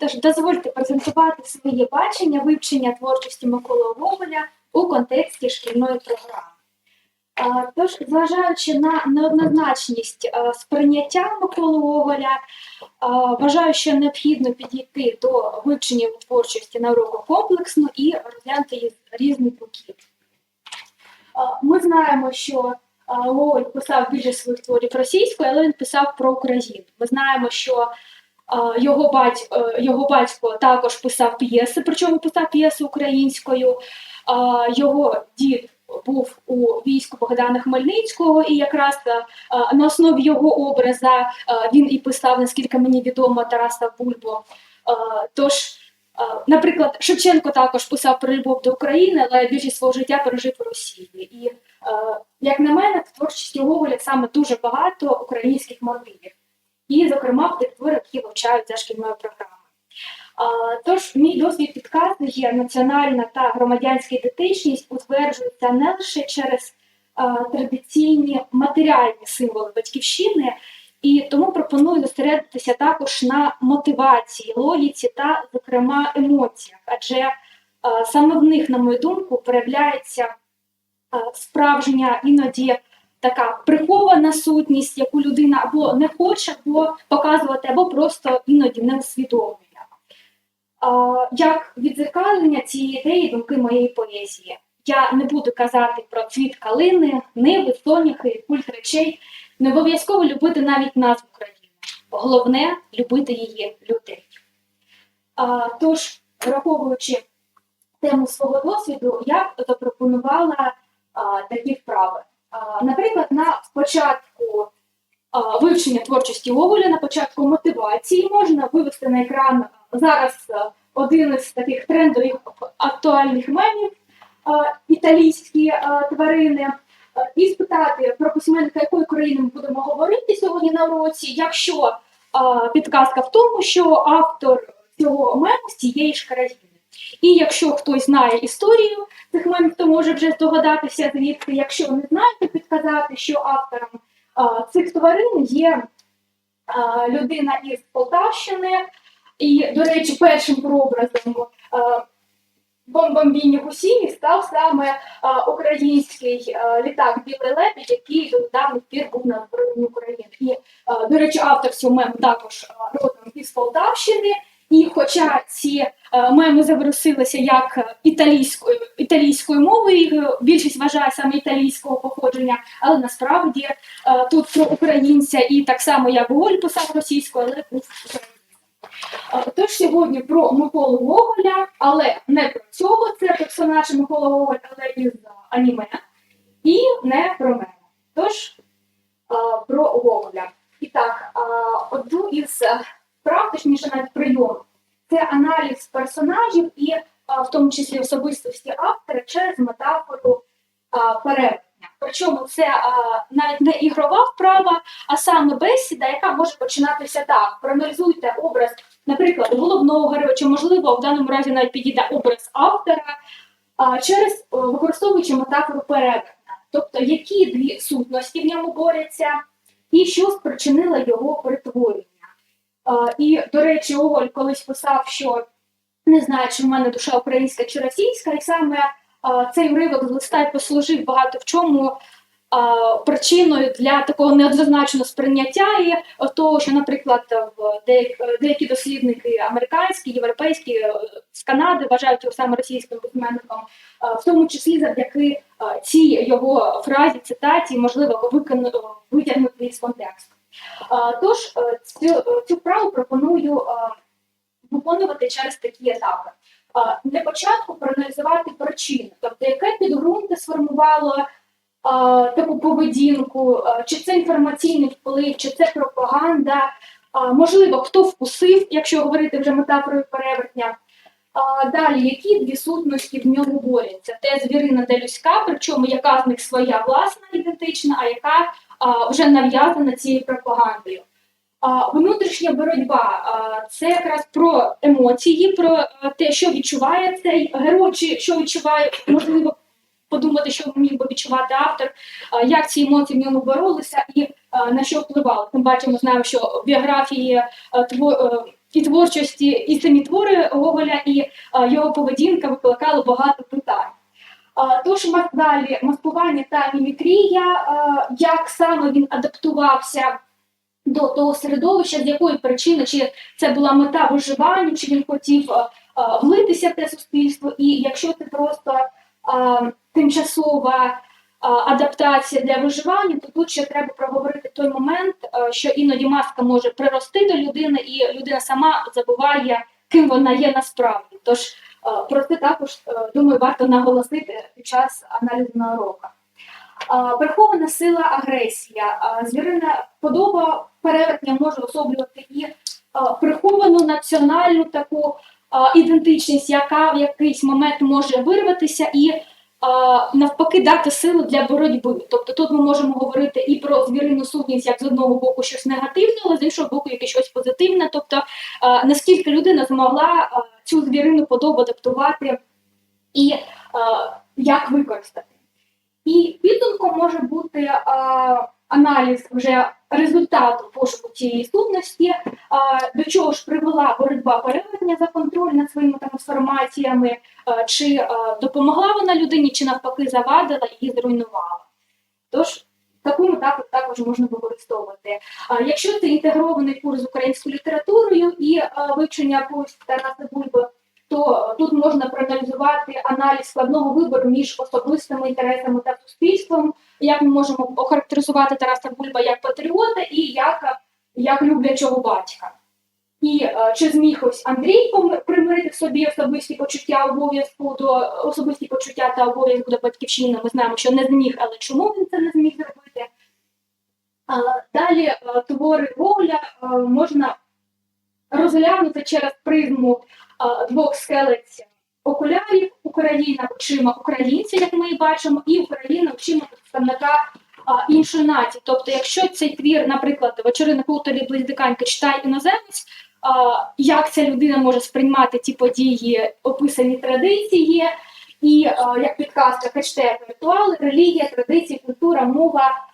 Тож дозвольте презентувати своє бачення вивчення творчості Миколи Гоголя у контексті шкільної програми. Тож, зважаючи на неоднозначність сприйняття Миколи Гоголя, вважаю, що необхідно підійти до вивчення творчості на уроку комплексно і розглянути її з різних боків. Ми знаємо, що Гоголь писав більше своїх творів російською, але він писав про Україну. Ми знаємо, що його, бать, е, його батько також писав п'єси, причому писав п'єси українською. Його дід був у війську Богдана Хмельницького, і якраз е, на основі його образа е, він і писав, наскільки мені відомо, Тараса Бульбу. А, Тож, наприклад, Шевченко також писав про любов до України, але більшість свого життя пережив у Росії. І, е, як на мене, в творчості Гоголя саме дуже багато українських мотивів і, зокрема, в тих творах, які вивчають за шкільною програмою. Тож, мій досвід підказує, національна та громадянська ідентичність утверджується не лише через традиційні матеріальні символи батьківщини, і тому пропоную зосередитися також на мотивації, логіці та, зокрема, емоціях, адже саме в них, на мою думку, проявляється справжня іноді така прихована сутність, яку людина або не хоче або показувати, або просто іноді не усвідомлює. Як відзеркалення цієї ідеї думки моєї поезії. Я не буду казати про цвіт калини, ниви, соняхи, культ речей. Не обов'язково любити навіть назву країни. Головне любити її людей. А, Тож, враховуючи тему свого досвіду, я запропонувала а, такі вправи. Наприклад, на початку вивчення творчості Гоголя, на початку мотивації можна вивести на екран зараз один із таких трендових актуальних мемів італійські тварини. І спитати про письменника, якої країни ми будемо говорити сьогодні на уроці, якщо підказка в тому, що автор цього мему з цієї ж країни. І якщо хтось знає історію цих мемів, то може вже здогадатися звідки. Якщо не знаєте, підказати, що автором а, цих тварин є а, людина із Полтавщини. І, до речі, першим прообразом а, бомбомбійні гусіні став саме а, український а, літак Білий Лебідь, який до недавніх пір був на України. І, а, до речі, автор цього мему також родом із Полтавщини. І хоча ці е, меми завирусилися як італійською, італійською мовою, е, більшість вважає саме італійського походження, але насправді е, тут про українця і так само як Гоголь писав російською, але. Е, Тож сьогодні про Миколу Гоголя, але не про цього, це персонаж Микола Гоголь, але із аніме, і не про мене. Тож е, про Гоголя. І так, е, одну із е, вправ, точніше навіть прийом, це аналіз персонажів і в тому числі особистості автора через метафору а, переведення. Причому це навіть не ігрова вправа, а саме бесіда, яка може починатися так. Проаналізуйте образ, наприклад, головного героя, чи можливо в даному разі навіть підійде образ автора через використовуючи метафору переведення. Тобто, які дві сутності в ньому борються, і що спричинило його перетворення. І, до речі, Оголь колись писав, що не знаю, чи в мене душа українська чи російська, і саме цей уривок з листа послужив багато в чому причиною для такого неоднозначного сприйняття і того, що, наприклад, в деякі, дослідники американські, європейські е, з Канади вважають його саме російським письменником, в тому числі завдяки цій його фразі, цитаті, можливо, витягнути із контексту. Тож е, цю, цю вправу пропоную е, виконувати через такі етапи. Для початку проаналізувати причини, тобто яке підґрунтя сформувало таку поведінку, чи це інформаційний вплив, чи це пропаганда, можливо, хто вкусив, якщо говорити вже метафорою перевертня. А, Далі, які дві сутності в ньому борються? Те звірина, де людська, причому яка з них своя власна ідентична, а яка а, вже нав'язана цією пропагандою. А, внутрішня боротьба а, це якраз про емоції, про а, те, що відчуває цей герой, чи що відчуває, можливо, подумати, що міг би відчувати автор, а, як ці емоції в ньому боролися і а, на що впливали. Тим паче ми знаємо, що біографії а, тво- е, і творчості, і самі твори Гоголя, і а, його поведінка викликали багато питань. А, Тож далі маскування та мімікрія, а, як саме він адаптувався до того середовища, з якої причини, чи це була мета виживання, чи він хотів а, а, влитися в те суспільство, і якщо це просто а, тимчасова адаптація для виживання, то тут ще треба проговорити той момент, що іноді маска може прирости до людини, і людина сама забуває, ким вона є насправді. Тож е, про це також е, думаю, варто наголосити під час аналізу на уроках. Е, сила агресія. Е, Звірина подоба перевертня може особлювати і е, приховану національну таку е, ідентичність, яка в якийсь момент може вирватися і е, навпаки дати силу для боротьби. Тобто тут ми можемо говорити і про звірину сутність, як з одного боку щось негативне, але з іншого боку, якесь щось позитивне. Тобто, наскільки людина змогла цю звірину подобу адаптувати і як використати. І підсумком може бути аналіз вже результату пошуку цієї сутності, е, до чого ж привела боротьба переведення за контроль над своїми трансформаціями, е, чи е, допомогла вона людині, чи навпаки завадила і зруйнувала. Тож таку метафору також можна використовувати. Якщо це інтегрований курс з українською літературою і вивчення повісті Тараса Бульби, то тут можна проаналізувати аналіз складного вибору між особистими інтересами та суспільством, як ми можемо охарактеризувати Тараса Бульба як патріота і як, як люблячого батька. І е, чи зміг ось Андрій примирити в собі особисті почуття обов'язку до особисті почуття та обов'язку до батьківщини? Ми знаємо, що не зміг, але чому він це не зміг зробити? Далі е, твори Гоголя е, можна розглянути через призму двох скелець окулярів Україна очима українця, як ми бачимо, і Україна очима представника іншої нації. Тобто, якщо цей твір, наприклад, вечори на хуторі близдиканьки читає іноземець, як ця людина може сприймати ті події, описані традиції, і як підказка хештег ритуали, релігія, традиції, культура, мова.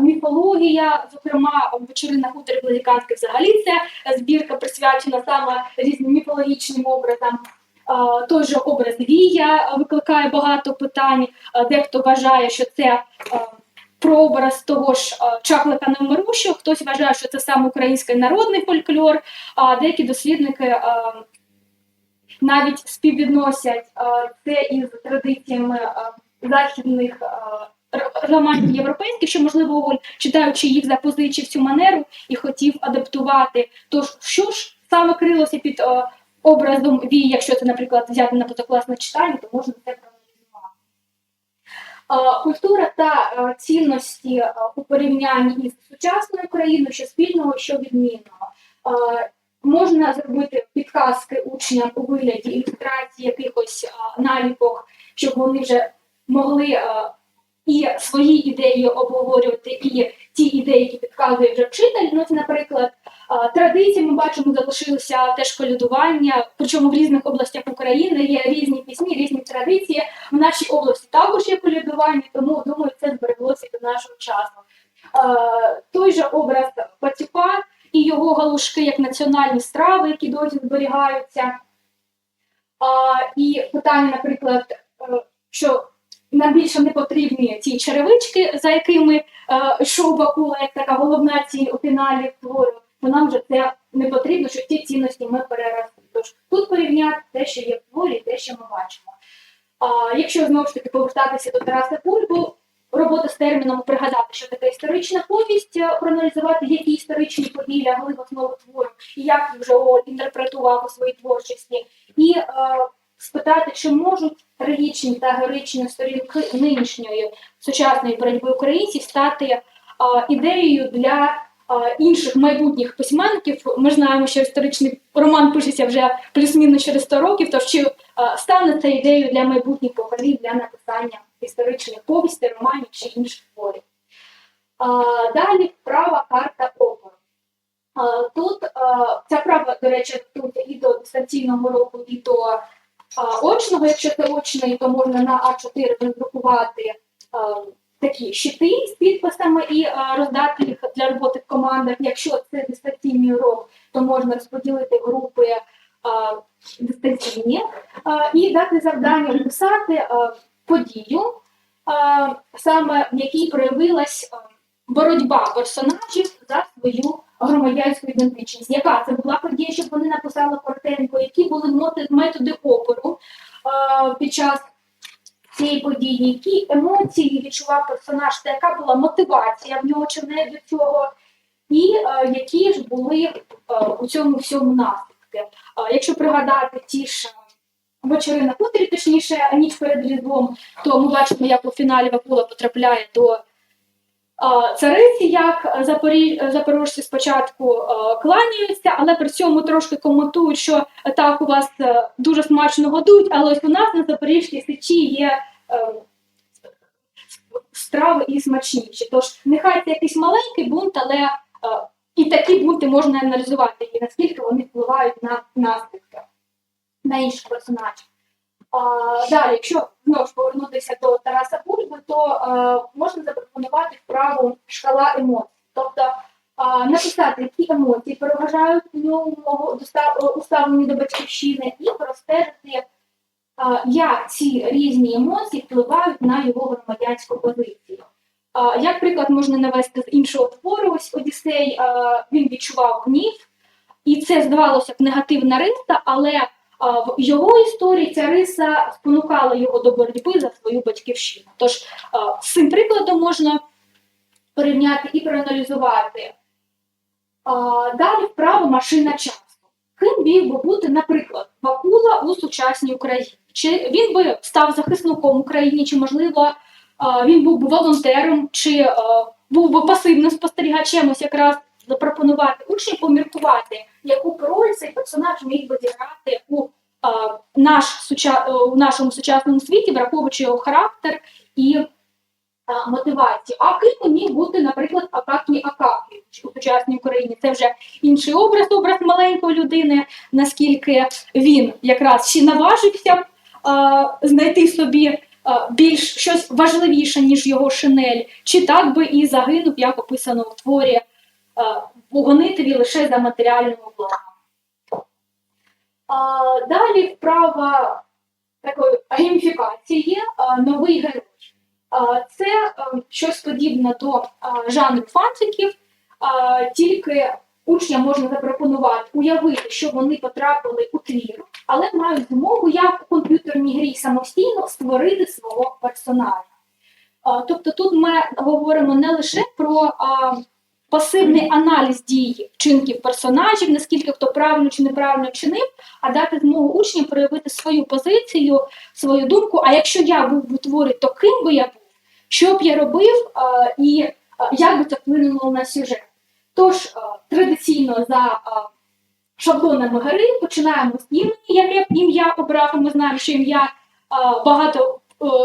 Міфологія, зокрема, вечори на хуторі Близьканське взагалі це збірка присвячена саме різним міфологічним образам. Той же образ Вія викликає багато питань. Дехто вважає, що це прообраз того ж чаклика невмирущого, хтось вважає, що це саме український народний фольклор, а деякі дослідники навіть співвідносять це із традиціями західних романів європейських, що можливо Гоголь, читаючи їх, запозичив цю манеру і хотів адаптувати. Тож, що ж саме крилося під а, образом Вії, якщо це, наприклад, взяти на позакласне читання, то можна це проаналізувати. Е, Культура та е, цінності е, у порівнянні із сучасною країною, що спільного, що відмінного. Е, Можна зробити підказки учням у вигляді ілюстрації якихось е, наліпок, щоб вони вже могли е, і свої ідеї обговорювати, і ті ідеї, які підказує вже вчитель. Ну, це, наприклад, Традиції ми бачимо, залишилося теж колядування, причому в різних областях України є різні пісні, різні традиції. В нашій області також є колядування, тому думаю, це збереглося до нашого часу. Той же образ Пацюка і його галушки як національні страви, які досі зберігаються. І питання, наприклад, е, що нам більше не потрібні ці черевички, за якими е, йшов Бакула, як така головна ціль у фіналі твору бо нам вже це не потрібно, щоб ті цінності ми переросли. Тож тут порівняти те, що є в творі, те, що ми бачимо. А якщо знову ж таки повертатися до Тараса Бульбу, робота з терміном пригадати, що таке історична повість, е, проаналізувати, які історичні події лягли в основу твору, і як їх вже інтерпретував у своїй творчості, і е, спитати, чи можуть трагічні та героїчні сторінки нинішньої сучасної боротьби українців стати е, ідеєю для а, інших майбутніх письменників. Ми знаємо, що історичний роман пишеться вже плюс-мінус через 100 років, тож чи а, стане це ідеєю для майбутніх поколінь для написання історичних повістей, романів чи інших творів. А, далі права карта опору. Тут ця права, до речі, тут і до дистанційного року, і до а, очного. Якщо це очний, то можна на А4 роздрукувати такі щити з підписами і роздати їх для роботи в командах. Якщо це дистанційний урок, то можна розподілити групи дистанційні і дати завдання описати е, подію, саме в якій проявилась боротьба персонажів за свою громадянську ідентичність. Яка це була подія, щоб вони написали коротенько, які були методи опору е, під час цієї події, які емоції відчував персонаж, та яка була мотивація в нього чи в до цього, і е, які ж були е, у цьому всьому наслідки. Е, якщо пригадати ті ж вечори на хуторі, точніше, ніч перед різдвом, то ми бачимо, як у фіналі Вакула потрапляє до е, цариці, як запорожці спочатку е, кланяються, але при цьому трошки коментують, що так у вас е, дуже смачно годують, але ось у нас на Запорізькій сечі є е, страви і смачніші. Тож нехай це якийсь маленький бунт, але е, і такі бунти можна аналізувати, і наскільки вони впливають на наслідки на інших персонажів. Далі, якщо знову ж повернутися до Тараса Бульби, то е, можна запропонувати вправу шкала емоцій. Тобто написати, які емоції переважають у доста- у до батьківщини, і простежити, як ці різні емоції впливають на його громадянську позицію. Як приклад можна навести з іншого твору, ось Одіссей, він відчував гнів, і це здавалося б негативна риса, але в його історії ця риса спонукала його до боротьби за свою батьківщину. Тож з цим прикладом можна порівняти і проаналізувати. А, Далі вправо машина часу. Ким міг би бути, наприклад, Вакула у сучасній Україні? Чи він би став захисником Україні, чи, можливо, а, він був би волонтером, чи був би пасивним спостерігачем, ось якраз запропонувати учням поміркувати, яку роль цей персонаж міг би зіграти у, а, наш, суча, е, у нашому сучасному світі, враховуючи його характер і а, мотивацію. А ким міг бути, наприклад, Акакій Акакійович у сучасній Україні? Це вже інший образ, образ маленької людини, наскільки він якраз ще наважився а, знайти собі більш щось важливіше, ніж його шинель, чи так би і загинув, як описано в творі а, лише за матеріальними благами. Далі вправа такої гейміфікації, новий герой. Це е, щось подібне до а, жанру фанфіків, тільки учням можна запропонувати уявити, що вони потрапили у твір, але мають змогу, як у комп'ютерній грі самостійно створити свого персонажа. Тобто тут ми говоримо не лише про пасивний аналіз дій вчинків персонажів, наскільки хто правильно чи неправильно чинив, а дати змогу учням проявити свою позицію, свою думку. А якщо я був в творі, то ким би я був, що б я робив і як би це вплинуло на сюжет. Тож традиційно за шаблонами гри починаємо з імені, яке ім'я обрав, ми знаємо, що ім'я багато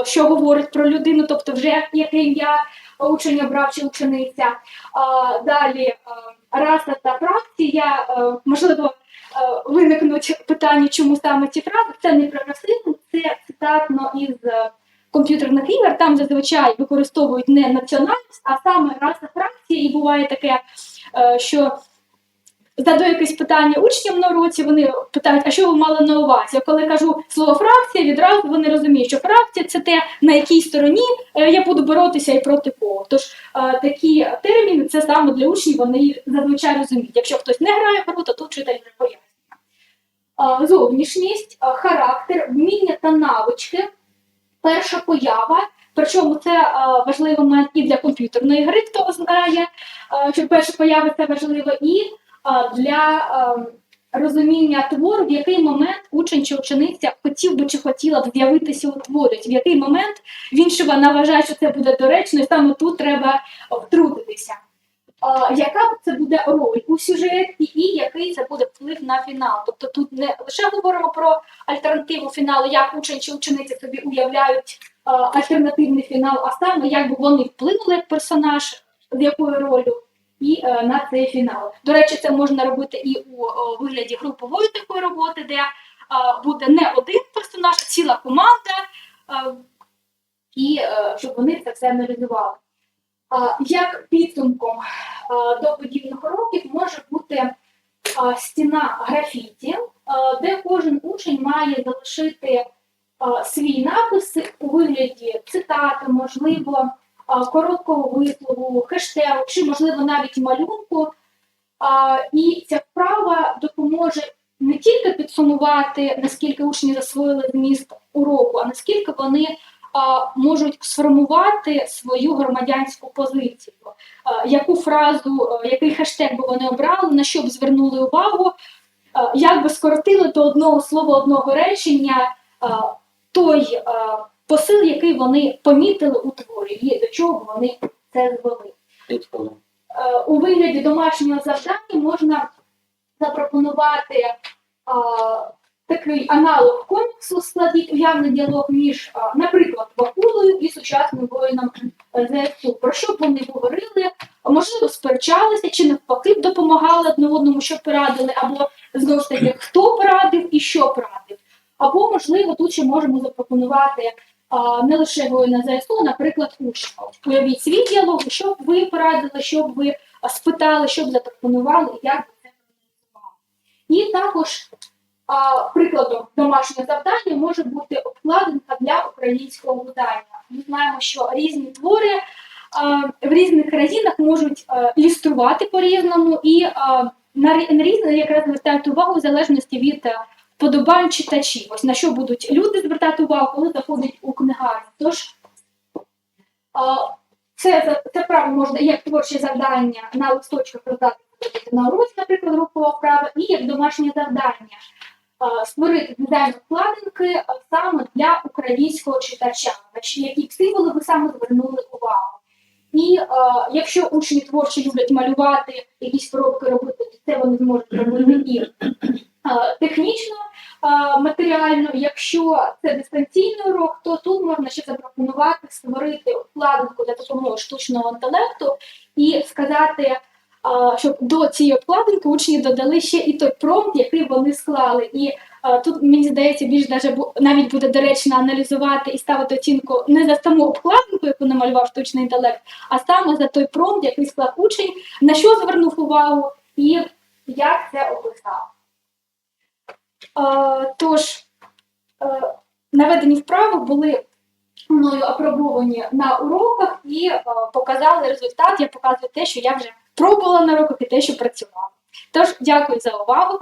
що говорить про людину, тобто вже яке ім'я учень обрав чи учениця. Далі раса та фракція, е, можливо, е, виникнуть питання, чому саме ці фрази. Це не про расизм, це цитатно із е, комп'ютерних ігор. Там зазвичай використовують не національність, а саме раса фракція. І буває таке, що задаю якесь питання учням на уроці, вони питають, а що ви мали на увазі? Коли кажу слово фракція, відразу вони розуміють, що фракція це те, на якій стороні е, я буду боротися і проти кого. Тож е, такі терміни це саме для учнів, вони зазвичай розуміють. Якщо хтось не грає в гру, то тут вчитель вже пояснює. Е, Зовнішність, характер, вміння та навички, перша поява. Причому це важливий момент і для комп'ютерної гри, хто знає, що перша поява це важливо, і для розуміння твору, в який момент учень чи учениця хотів би чи хотіла б з'явитися у творі, в який момент він ще вона вважає, що це буде доречно, і саме тут треба втрутитися. Яка це буде роль у сюжеті і який це буде вплив на фінал? Тобто тут не лише говоримо про альтернативу фіналу, як учень чи учениця собі уявляють альтернативний фінал, а саме як би вони вплинули як персонаж, з якою ролью, і е, на цей фінал. До речі, це можна робити і у о, вигляді групової такої роботи, де е, буде не один персонаж, а ціла команда. Е, і е, щоб вони це все аналізували. Як підсумком до подібних уроків може бути стіна графіті, де кожен учень має залишити свій напис у вигляді цитати, можливо, короткого вислову, хештегу чи, можливо, навіть малюнку. І ця вправа допоможе не тільки підсумувати, наскільки учні засвоїли зміст уроку, а наскільки вони можуть сформувати свою громадянську позицію, яку фразу, який хештег би вони обрали, на що б звернули увагу, як би скоротили до одного слова, одного речення той посил, який вони помітили у творі, і до чого вони це звели. Е, у вигляді домашнього завдання можна запропонувати а, такий аналог коміксу складіть уявний діалог між, а, наприклад, Вакулою і сучасним воїном е, ЗСУ. Про що б вони говорили, можливо, сперечалися чи навпаки допомагали одне одному, що порадили, або знову ж таки, хто порадив і що порадив. Або, можливо, тут ще можемо запропонувати не лише воїна ЗСУ, наприклад, учня. Уявіть свій діалог, що б ви порадили, що б ви спитали, що б запропонували, як би це проаналізували. І також прикладом домашнього завдання може бути обкладинка для українського видання. Ми знаємо, що різні твори в різних країнах можуть ілюструвати по-різному і на, рі- різне якраз звертають увагу в залежності від вподобань читачів. Ось на що будуть люди звертати увагу, коли заходять у книгарню. Тож це, це право можна як творче завдання на листочках роздати на уроці, наприклад, групова вправа, і як домашнє завдання створити дизайн вкладинки саме для українського читача, які символи ви саме звернули увагу. І е, якщо учні творчі люблять малювати, якісь коробки робити, це вони зможуть робити і е, технічно, матеріально. Якщо це дистанційний урок, то тут можна ще запропонувати створити вкладинку для допомоги штучного інтелекту і сказати, е, щоб до цієї вкладинки учні додали ще і той промпт, який вони склали. І е, тут мені здається, більш даже навіть буде доречно аналізувати і ставити оцінку не за саму обкладинку, яку намалював штучний інтелект, а саме за той промпт, який склав учень, на що звернув увагу і як це описав. Е, тож, е, наведені вправи були мною апробовані на уроках і е, показали результат. Я показую те, що я вже пробувала на уроках і те, що працювала. Тож, дякую за увагу.